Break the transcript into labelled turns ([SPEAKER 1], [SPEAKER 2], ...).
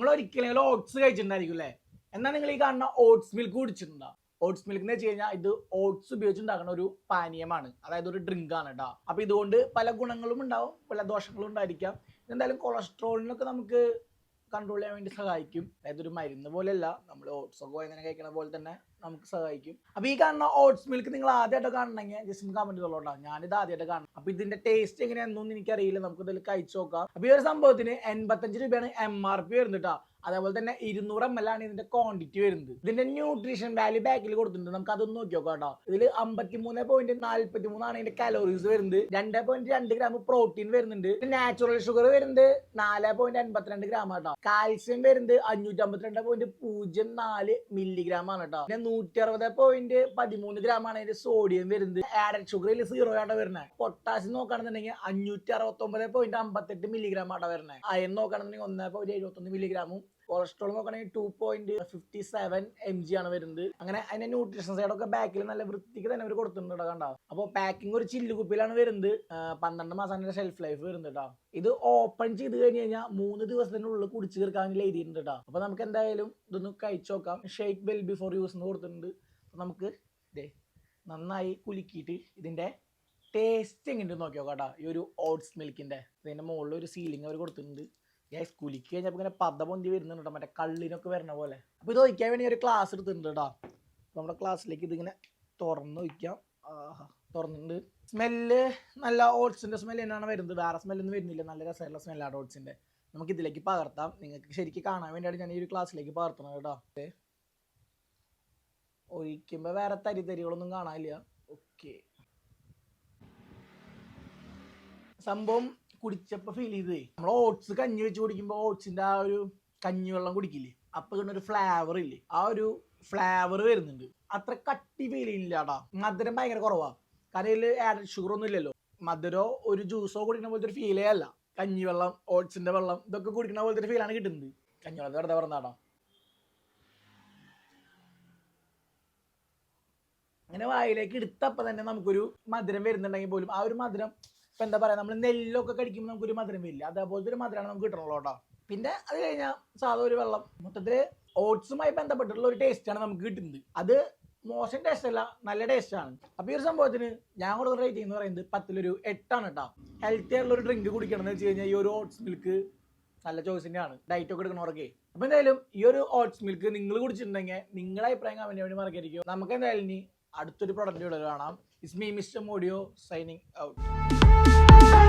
[SPEAKER 1] നിങ്ങൾ ഒരിക്കലും ഓട്സ് കഴിച്ചിട്ടുണ്ടായിരിക്കും അല്ലേ? എന്നാൽ നിങ്ങൾ ഈ കാണുന്ന ഓട്സ് മിൽക്ക് കുടിച്ചിട്ടുണ്ടോ? ഓട്സ് മിൽക്ക് എന്ന് വെച്ച് കഴിഞ്ഞാൽ ഇത് ഓട്സ് ഉപയോഗിച്ചുണ്ടാക്കുന്ന ഒരു പാനീയമാണ്. അതായത് ഒരു ഡ്രിങ്ക് ആണ് കേട്ടോ അപ്പൊ ഇതുകൊണ്ട് പല ഗുണങ്ങളും ഉണ്ടാവും പല ദോഷങ്ങളും ഉണ്ടായിരിക്കാം. എന്തായാലും കൊളസ്ട്രോളിനൊക്കെ നമുക്ക് കൺട്രോൾ ചെയ്യാൻ വേണ്ടി സഹായിക്കും. അതായത് ഒരു മരുന്ന് പോലെയല്ല നമ്മൾ ഓട്സ് ഒക്കെ വൈകുന്നേരം കഴിക്കുന്ന പോലെ തന്നെ നമുക്ക് സഹായിക്കും. അപ്പൊ ഈ കാണുന്ന ഓട്സ് മിൽക്ക് നിങ്ങൾ ആദ്യമായിട്ട് കാണണമെങ്കിൽ ജസ്റ്റ് കമന്റ് ചെയ്തോളൂ ഞാനിത് ആദ്യമായിട്ട് കാണണം അപ്പൊ ഇതിന്റെ ടേസ്റ്റ് എങ്ങനെയാണെന്നൊന്നും എനിക്കറിയില്ല. നമുക്ക് ഇതിൽ കഴിച്ചു നോക്കാം. അപ്പൊ ഈ ഒരു സംഭവത്തിന് എൺപത്തഞ്ച് രൂപയാണ് എം ആർ പി വരുന്നത് കേട്ടോ. അതേപോലെ തന്നെ ഇരുന്നൂറ് എം എൽ ആണ് ഇതിന്റെ ക്വാണ്ടിറ്റി വരുന്നത്. ഇതിന്റെ ന്യൂട്രീഷൻ വാല്യൂ ബാക്കിൽ കൊടുത്തിട്ടുണ്ട്. നമുക്ക് അതൊന്ന് നോക്കി കേട്ടോ. ഇതിൽ അമ്പത്തി മൂന്ന് പോയിന്റ് നാല്പത്തി മൂന്നാണ് ഇതിന്റെ കലോറീസ് വരുന്നത്. രണ്ട് പോയിന്റ് രണ്ട് ഗ്രാം പ്രോട്ടീൻ വരുന്നുണ്ട്. നാച്ചുറൽ ഷുഗർ വരുന്നത് നാല് പോയിന്റ് അൻപത്തിരണ്ട് ഗ്രാം കേട്ടോ കാൽസ്യം വരുന്നത് അഞ്ഞൂറ്റി അമ്പത്തിരണ്ട് പോയിന്റ് പൂജ്യം നാല് മില്ലിഗ്രാം ആണ് കേട്ടോ. പിന്നെ നൂറ്റി അറുപത് പോയിന്റ് പതിമൂന്ന് ഗ്രാം ആണ് ഇതിന്റെ സോഡിയം വരുന്നത്. ആഡഡ് ഷുഗറിൽ സീറോ ആട്ടോ വരുന്നത്. പൊട്ടാസ്യം നോക്കുകയാണെന്നുണ്ടെങ്കിൽ അഞ്ഞൂറ്റി അറുപത്തി ഒമ്പത് പോയിന്റ് അമ്പത്തെട്ട് മില്ലിഗ്രാം ആട്ടോ വരുന്നത്. അയൺ നോക്കുകയാണെന്നുണ്ടെങ്കിൽ ഒന്ന് പോയിന്റ് എഴുപത്തൊന്ന് മില്ലിഗ്രാമും കൊളസ്ട്രോൾ നോക്കുകയാണെങ്കിൽ two point fifty seven M G ആണ് വരുന്നത്. അങ്ങനെ അതിന്റെ ന്യൂട്രീഷൻ സൈഡൊക്കെ ബാക്കിൽ നല്ല വൃത്തിക്ക് തന്നെ അവർ കൊടുത്തിട്ടുണ്ട് കേട്ടോ കണ്ടോ? അപ്പോൾ പാക്കിംഗ് ഒരു ചില്ലു കുപ്പിയിലാണ് വരുന്നത്. പന്ത്രണ്ട് മാസം ഷെൽഫ് ലൈഫ് വരുന്നത് കേട്ടോ ഇത് ഓപ്പൺ ചെയ്ത് കഴിഞ്ഞ് കഴിഞ്ഞാൽ മൂന്ന് ദിവസത്തിനുള്ളിൽ കുടിച്ച് തീർക്കാൻ എഴുതിയിട്ടുണ്ട് കേട്ടോ അപ്പോൾ നമുക്ക് എന്തായാലും ഇതൊന്ന് കഴിച്ചു നോക്കാം. ഷേക്ക് വെൽ ബിഫോർ യൂസ് എന്ന് കൊടുത്തിട്ടുണ്ട്. നമുക്ക് ദേ നന്നായി കുലുക്കിയിട്ട് ഇതിന്റെ ടേസ്റ്റ് എങ്ങനെയുണ്ട് നോക്കിയോ കേട്ടോ ഈ ഒരു ഓട്സ് മിൽക്കിന്റെ ഇതിന്റെ മുകളിൽ ഒരു സീലിംഗ് അവർ കൊടുത്തിട്ടുണ്ട്. ഗ്യാസ് കുലിക്ക് കഴിഞ്ഞപ്പോൾ ഇങ്ങനെ പത പൊന്തി മറ്റേ കള്ളിനൊക്കെ വരണ പോലെ. അപ്പോൾ ഇത് ഒഴിക്കാൻ വേണ്ടി ഒരു ക്ലാസ് എടുത്തിട്ടുണ്ട് കേട്ടോ നമ്മുടെ ക്ലാസ്സിലേക്ക് ഇതിങ്ങനെ തുറന്ന് ഒഴിക്കാം. തുറന്നിട്ടുണ്ട്. സ്മെല്ല് നല്ല ഓട്സിന്റെ സ്മെല്ല് തന്നെയാണ് വരുന്നത്. വേറെ സ്മെല്ലൊന്നും വരുന്നില്ല. നല്ല രസമുള്ള സ്മെല്ലാണ് ഓട്സിന്റെ. നമുക്ക് ഇതിലേക്ക് പകർത്താം. നിങ്ങൾക്ക് ശരിക്കും കാണാൻ വേണ്ടിയാണ് ഞാൻ ഈ ഒരു ക്ലാസ്സിലേക്ക് പകർത്തണം കേട്ടോ ഒഴിക്കുമ്പോ വേറെ തരി തരികളൊന്നും കാണാനില്ല. ഓക്കെ സംഭവം കുടിച്ചപ്പോൾ ഫീൽ ചെയ്തേ. നമ്മൾ ഓട്സ് കഞ്ഞി വെച്ച് കുടിക്കുമ്പോൾ ഓട്സിന്റെ ആ ഒരു കഞ്ഞിവെള്ളം കുടിക്കില്ലേ? അപ്പൊ കിട്ടുന്ന ഒരു ഫ്ലേവർ ഇല്ലേ? ആ ഒരു ഫ്ലേവർ വരുന്നുണ്ട്. അത്ര കട്ടി ഫീൽ ചെയ്യുന്നില്ല കേട്ടാ മധുരം ഭയങ്കര കുറവാ. കാരണം ഇതിൽ ആഡഡ് ഷുഗർ ഒന്നും ഇല്ലല്ലോ. മധുരോ ഒരു ജ്യൂസോ കുടിക്കുന്ന പോലത്തെ ഒരു ഫീലേ അല്ല. കഞ്ഞിവെള്ളം ഓട്സിന്റെ വെള്ളം ഇതൊക്കെ കുടിക്കുന്ന പോലത്തെ ഒരു ഫീലാണ് കിട്ടുന്നത്. കഞ്ഞിവെള്ളം വെറുതെ പറഞ്ഞാടാ അങ്ങനെ വായിലേക്ക് എടുത്തപ്പോൾ തന്നെ നമുക്കൊരു മധുരം വരുന്നുണ്ടെങ്കിൽ പോലും ആ ഒരു മധുരം ഇപ്പം എന്താ പറയുക നമ്മൾ നെല്ലൊക്കെ കടിക്കുമ്പോൾ നമുക്കൊരു മധുരം വരില്ല. അതേപോലത്തെ ഒരു മധുരമാണ് നമുക്ക് കിട്ടണുള്ളൂ കേട്ടോ. പിന്നെ അത് കഴിഞ്ഞാൽ സാധാ ഒരു വെള്ളം. മൊത്തത്തിൽ ഓട്സുമായി ബന്ധപ്പെട്ടിട്ടുള്ള ഒരു ടേസ്റ്റാണ് നമുക്ക് കിട്ടുന്നത്. അത് മോശം ടേസ്റ്റ് അല്ല നല്ല ടേസ്റ്റ് ആണ്. അപ്പോൾ ഈ ഒരു സംഭവത്തിന് ഞാൻ കൊടുത്ത റേറ്റിംഗ് എന്ന് പറയുന്നത് പത്തിലൊരു എട്ടാണ് കേട്ടോ. ഹെൽത്തി ആയിട്ടുള്ള ഒരു ഡ്രിങ്ക് കുടിക്കണം എന്ന് വെച്ച് കഴിഞ്ഞാൽ ഈ ഒരു ഓട്സ് മിൽക്ക് നല്ല ചോയ്സ് തന്നെയാണ്. ഡയറ്റ് ഒക്കെ എടുക്കണവർക്ക് അപ്പോൾ എന്തായാലും ഈ ഒരു ഓട്സ് മിൽക്ക് നിങ്ങൾ കുടിച്ചിട്ടുണ്ടെങ്കിൽ നിങ്ങളുടെ അഭിപ്രായം കമന്റ് വേണ്ടി മറക്കായിരിക്കും നമുക്ക് എന്തായാലും ഇനി അടുത്തൊരു പ്രൊഡക്റ്റ് കാണാം. It's me, Mr. Modio, signing out.